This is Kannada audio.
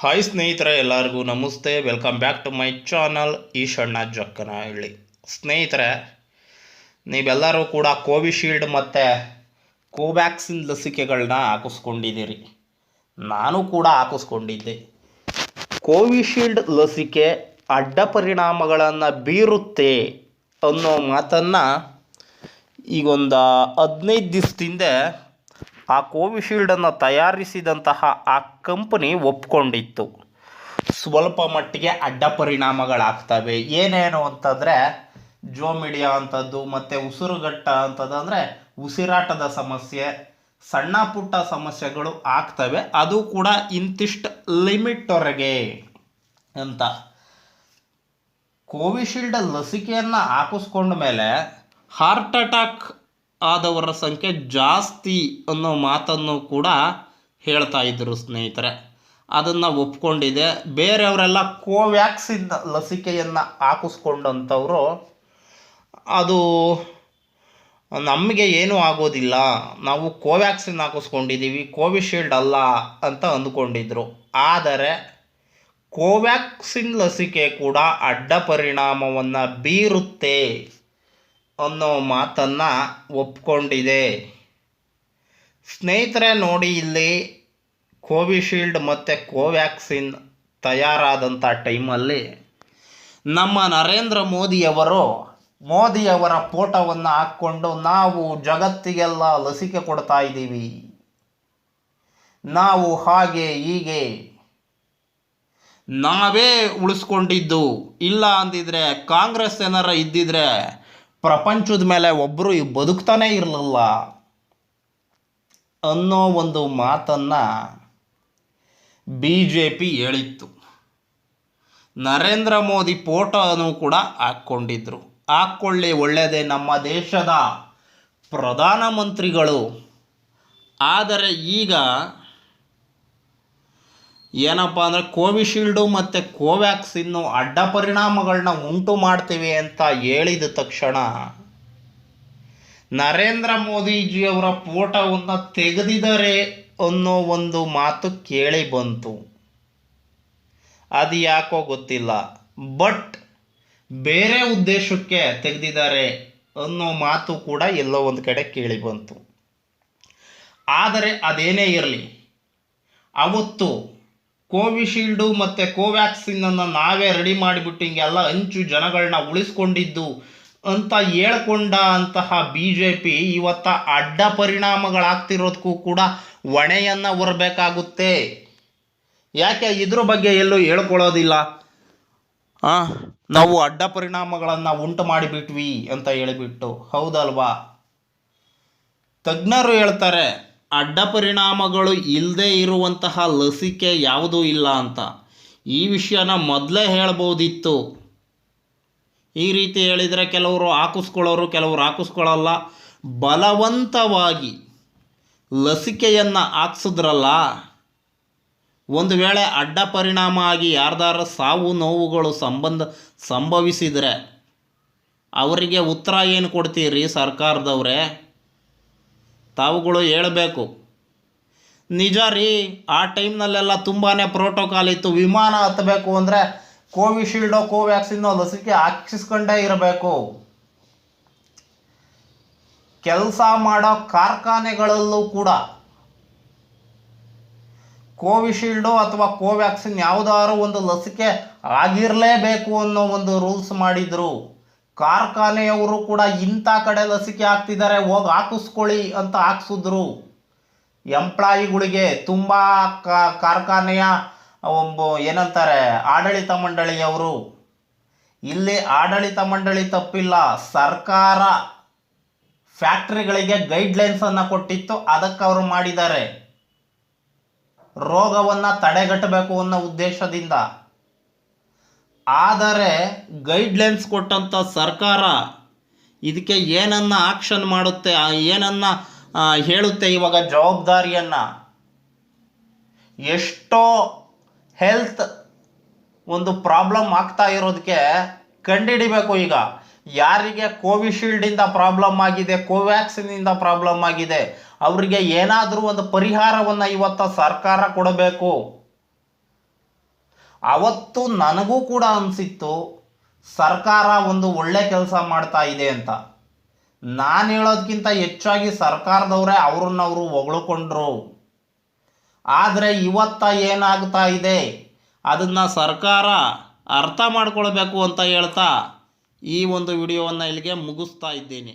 ಹಾಯ್ ಸ್ನೇಹಿತರೆ, ಎಲ್ಲರಿಗೂ ನಮಸ್ತೆ. Welcome back to my channel Eeshanna Jakkanahalli. ಸ್ನೇಹಿತರೆ, ನೀವೆಲ್ಲರೂ ಕೂಡ ಕೋವಿಶೀಲ್ಡ್ ಮತ್ತು ಕೋವ್ಯಾಕ್ಸಿನ್ ಲಸಿಕೆಗಳನ್ನ ಹಾಕಿಸ್ಕೊಂಡಿದ್ದೀರಿ. ನಾನು ಕೂಡ ಹಾಕಿಸ್ಕೊಂಡಿದ್ದೆ. ಕೋವಿಶೀಲ್ಡ್ ಲಸಿಕೆ ಅಡ್ಡ ಪರಿಣಾಮಗಳನ್ನು ಬೀರುತ್ತೆ ಅನ್ನೋ ಮಾತನ್ನು ಈಗೊಂದು ಹದಿನೈದು ದಿವಸದಿಂದ ಆ ಕೋವಿಶೀಲ್ಡನ್ನು ತಯಾರಿಸಿದಂತಹ ಆ ಕಂಪನಿ ಒಪ್ಕೊಂಡಿತ್ತು. ಸ್ವಲ್ಪ ಮಟ್ಟಿಗೆ ಅಡ್ಡ ಪರಿಣಾಮಗಳಾಗ್ತವೆ. ಏನೇನು ಅಂತಂದರೆ ಜೋಮಿಡಿಯಾ ಅಂಥದ್ದು ಮತ್ತು ಉಸಿರುಗಟ್ಟ ಅಂಥದ್ದು ಅಂದರೆ ಉಸಿರಾಟದ ಸಮಸ್ಯೆ, ಸಣ್ಣ ಪುಟ್ಟ ಸಮಸ್ಯೆಗಳು ಆಗ್ತವೆ. ಅದು ಕೂಡ ಇಂತಿಷ್ಟು ಲಿಮಿಟ್ವರೆಗೆ ಅಂತ. ಕೋವಿಶೀಲ್ಡ್ ಲಸಿಕೆಯನ್ನು ಹಾಕಿಸ್ಕೊಂಡ ಮೇಲೆ ಹಾರ್ಟ್ ಅಟ್ಯಾಕ್ ಆದವರ ಸಂಖ್ಯೆ ಜಾಸ್ತಿ ಅನ್ನೋ ಮಾತನ್ನು ಕೂಡ ಹೇಳ್ತಾ ಇದ್ದರು ಸ್ನೇಹಿತರೆ. ಅದನ್ನು ಒಪ್ಕೊಂಡಿದೆ. ಬೇರೆಯವರೆಲ್ಲ ಕೋವ್ಯಾಕ್ಸಿನ್ ಲಸಿಕೆಯನ್ನು ಹಾಕಿಸ್ಕೊಂಡಂಥವ್ರು, ಅದು ನಮಗೆ ಏನೂ ಆಗೋದಿಲ್ಲ. ನಾವು ಕೋವ್ಯಾಕ್ಸಿನ್ ಹಾಕಿಸ್ಕೊಂಡಿದ್ದೀವಿ ಕೋವಿಶೀಲ್ಡ್ ಅಲ್ಲ ಅಂತ ಅಂದ್ಕೊಂಡಿದ್ರು. ಆದರೆ ಕೋವ್ಯಾಕ್ಸಿನ್ ಲಸಿಕೆ ಕೂಡ ಅಡ್ಡ ಪರಿಣಾಮವನ್ನು ಬೀರುತ್ತೆ. ಅನ್ನೋ ಮಾತನ್ನು ಒಪ್ಕೊಂಡಿದೆ. ಸ್ನೇಹಿತರೆ, ನೋಡಿ, ಇಲ್ಲಿ ಕೋವಿಶೀಲ್ಡ್ ಮತ್ತು ಕೋವ್ಯಾಕ್ಸಿನ್ ತಯಾರಾದಂಥ ಟೈಮಲ್ಲಿ ನಮ್ಮ ನರೇಂದ್ರ ಮೋದಿಯವರು, ಮೋದಿಯವರ ಫೋಟೋವನ್ನು ಹಾಕ್ಕೊಂಡು ನಾವು ಜಗತ್ತಿಗೆಲ್ಲ ಲಸಿಕೆ ಕೊಡ್ತಾ ಇದ್ದೀವಿ. ನಾವು ಹಾಗೆ, ಹೀಗೆ. ನಾವೇ ಉಳಿಸ್ಕೊಂಡಿದ್ದು. ಇಲ್ಲ ಅಂದಿದ್ರೆ ಕಾಂಗ್ರೆಸ್ ಏನಾರ ಇದ್ದಿದ್ರೆ ಪ್ರಪಂಚದ ಮೇಲೆ ಒಬ್ಬರು ಬದುಕ್ತಾನೇ ಇರಲಿಲ್ಲ ಅನ್ನೋ ಒಂದು ಮಾತನ್ನು ಬಿ ಜೆ ಪಿ ಹೇಳಿತ್ತು. ನರೇಂದ್ರ ಮೋದಿ ಫೋಟೋನು ಕೂಡ ಹಾಕ್ಕೊಂಡಿದ್ರು. ಹಾಕ್ಕೊಳ್ಳಿ ಒಳ್ಳೆಯದೇ ನಮ್ಮ ದೇಶದ ಪ್ರಧಾನಮಂತ್ರಿಗಳು. ಆದರೆ ಈಗ ಏನಪ್ಪ ಅಂದರೆ ಕೋವಿಶೀಲ್ಡು ಮತ್ತು ಕೋವ್ಯಾಕ್ಸಿನ್ನು ಅಡ್ಡ ಪರಿಣಾಮಗಳನ್ನ ಉಂಟು ಮಾಡ್ತೀವಿ ಅಂತ ಹೇಳಿದ ತಕ್ಷಣ ನರೇಂದ್ರ ಮೋದಿಜಿಯವರ ಫೋಟೋವನ್ನು ತೆಗೆದಿದ್ದಾರೆ ಅನ್ನೋ ಒಂದು ಮಾತು ಕೇಳಿ ಬಂತು. ಅದು ಯಾಕೋ ಗೊತ್ತಿಲ್ಲ. ಬಟ್ ಬೇರೆ ಉದ್ದೇಶಕ್ಕೆ ತೆಗೆದಿದ್ದಾರೆ ಅನ್ನೋ ಮಾತು ಕೂಡ ಎಲ್ಲೋ ಒಂದು ಕಡೆ ಕೇಳಿ ಬಂತು. ಆದರೆ ಅದೇನೇ ಇರಲಿ, ಅವತ್ತು ಕೋವಿಶೀಲ್ಡು ಮತ್ತು ಕೋವ್ಯಾಕ್ಸಿನನ್ನು ನಾವೇ ರೆಡಿ ಮಾಡಿಬಿಟ್ಟು ಹಿಂಗೆಲ್ಲ ಹಂಚು ಜನಗಳನ್ನ ಉಳಿಸ್ಕೊಂಡಿದ್ದು ಅಂತ ಹೇಳ್ಕೊಂಡ ಅಂತಹ ಬಿ ಜೆ ಪಿ ಇವತ್ತ ಅಡ್ಡ ಪರಿಣಾಮಗಳಾಗ್ತಿರೋದಕ್ಕೂ ಕೂಡ ಹೊಣೆಯನ್ನು ಹೊರಬೇಕಾಗುತ್ತೆ. ಯಾಕೆ ಇದ್ರ ಬಗ್ಗೆ ಎಲ್ಲೂ ಹೇಳ್ಕೊಳ್ಳೋದಿಲ್ಲ. ನಾವು ಅಡ್ಡ ಪರಿಣಾಮಗಳನ್ನು ಉಂಟು ಮಾಡಿಬಿಟ್ವಿ ಅಂತ ಹೇಳಿಬಿಟ್ಟು. ಹೌದಲ್ವಾ? ತಜ್ಞರು ಹೇಳ್ತಾರೆ ಅಡ್ಡ ಪರಿಣಾಮಗಳು ಇಲ್ಲದೆ ಇರುವಂತಹ ಲಸಿಕೆ ಯಾವುದೂ ಇಲ್ಲ ಅಂತ. ಈ ವಿಷಯನ ಮೊದಲೇ ಹೇಳ್ಬೋದಿತ್ತು. ಈ ರೀತಿ ಹೇಳಿದರೆ ಕೆಲವರು ಹಾಕಿಸ್ಕೊಳ್ಳೋರು, ಕೆಲವರು ಹಾಕಿಸ್ಕೊಳ್ಳಲ್ಲ. ಬಲವಂತವಾಗಿ ಲಸಿಕೆಯನ್ನು ಹಾಕ್ಸಿದ್ರಲ್ಲ. ಒಂದು ವೇಳೆ ಅಡ್ಡ ಪರಿಣಾಮ ಆಗಿ ಯಾರ್ದಾರ ಸಾವು ನೋವುಗಳು ಸಂಬಂಧ, ಸಂಭವಿಸಿದರೆ, ಅವರಿಗೆ ಉತ್ತರ ಏನು ಕೊಡ್ತೀರಿ ಸರ್ಕಾರದವರೇ? ತಾವುಗಳು ಹೇಳಬೇಕು. ನಿಜ ರೀ, ಆ ಟೈಮ್ನಲ್ಲೆಲ್ಲ ತುಂಬಾ ಪ್ರೋಟೋಕಾಲ್ ಇತ್ತು. ವಿಮಾನ ಹತ್ತಬೇಕು ಅಂದರೆ ಕೋವಿಶೀಲ್ಡೋ ಕೋವ್ಯಾಕ್ಸಿನೋ ಲಸಿಕೆ ಹಾಕಿಸ್ಕೊಂಡೇ ಇರಬೇಕು. ಕೆಲಸ ಮಾಡೋ ಕಾರ್ಖಾನೆಗಳಲ್ಲೂ ಕೂಡ ಕೋವಿಶೀಲ್ಡು ಅಥವಾ ಕೋವ್ಯಾಕ್ಸಿನ್ ಯಾವುದಾದ್ರು ಒಂದು ಲಸಿಕೆ ಆಗಿರಲೇಬೇಕು ಅನ್ನೋ ಒಂದು ರೂಲ್ಸ್ ಮಾಡಿದರು. ಕಾರ್ಖಾನೆಯವರು ಕೂಡ ಇಂಥ ಕಡೆ ಲಸಿಕೆ ಹಾಕ್ತಿದ್ದಾರೆ, ಹೋಗಿ ಹಾಕಿಸ್ಕೊಳ್ಳಿ ಅಂತ ಹಾಕ್ಸಿದ್ರು. ಎಂಪ್ಲಾಯಿಗಳಿಗೆ ತುಂಬ ಕಾರ್ಖಾನೆಯ ಏನಂತಾರೆ, ಆಡಳಿತ ಮಂಡಳಿಯವರು, ಇಲ್ಲಿ ಆಡಳಿತ ಮಂಡಳಿ ತಪ್ಪಿಲ್ಲ, ಸರ್ಕಾರ ಫ್ಯಾಕ್ಟ್ರಿಗಳಿಗೆ ಗೈಡ್ಲೈನ್ಸನ್ನು ಕೊಟ್ಟಿತ್ತು, ಅದಕ್ಕೆ ಅವರು ಮಾಡಿದ್ದಾರೆ. ರೋಗವನ್ನು ತಡೆಗಟ್ಟಬೇಕು ಅನ್ನೋ ಉದ್ದೇಶದಿಂದ. ಆದರೆ ಗೈಡ್ಲೈನ್ಸ್ ಕೊಟ್ಟಂಥ ಸರ್ಕಾರ ಇದಕ್ಕೆ ಏನನ್ನ ಆಕ್ಷನ್ ಮಾಡುತ್ತೆ ಏನನ್ನು ಹೇಳುತ್ತೆ ಇವಾಗ ಜವಾಬ್ದಾರಿಯನ್ನು? ಎಷ್ಟೋ ಹೆಲ್ತ್ ಒಂದು ಪ್ರಾಬ್ಲಮ್ ಆಗ್ತಾ ಇರೋದಕ್ಕೆ ಕಂಡಿಡಿಬೇಕು ಈಗ. ಯಾರಿಗೆ ಕೋವಿಶೀಲ್ಡಿಂದ ಪ್ರಾಬ್ಲಮ್ ಆಗಿದೆ ಕೋವ್ಯಾಕ್ಸಿನಿಂದ ಪ್ರಾಬ್ಲಮ್ ಆಗಿದೆ, ಅವರಿಗೆ ಏನಾದರೂ ಒಂದು ಪರಿಹಾರವನ್ನು ಇವತ್ತು ಸರ್ಕಾರ ಕೊಡಬೇಕು. ಅವತ್ತು ನನಗೂ ಕೂಡ ಅನಿಸಿತ್ತು, ಸರ್ಕಾರ ಒಂದು ಒಳ್ಳೆ ಕೆಲಸ ಮಾಡ್ತಾ ಇದೆ ಅಂತ. ನಾನು ಹೇಳೋದಕ್ಕಿಂತ ಹೆಚ್ಚಾಗಿ ಸರ್ಕಾರದವರೇ ಅವ್ರನ್ನವರು ಹೊಗಳ್ಕೊಂಡ್ರು. ಆದರೆ ಇವತ್ತ ಏನಾಗ್ತಾ ಇದೆ, ಅದನ್ನು ಸರ್ಕಾರ ಅರ್ಥ ಮಾಡ್ಕೊಳ್ಬೇಕು ಅಂತ ಹೇಳ್ತಾ ಈ ಒಂದು ವಿಡಿಯೋವನ್ನು ಇಲ್ಲಿಗೆ ಮುಗಿಸ್ತಾ ಇದ್ದೀನಿ.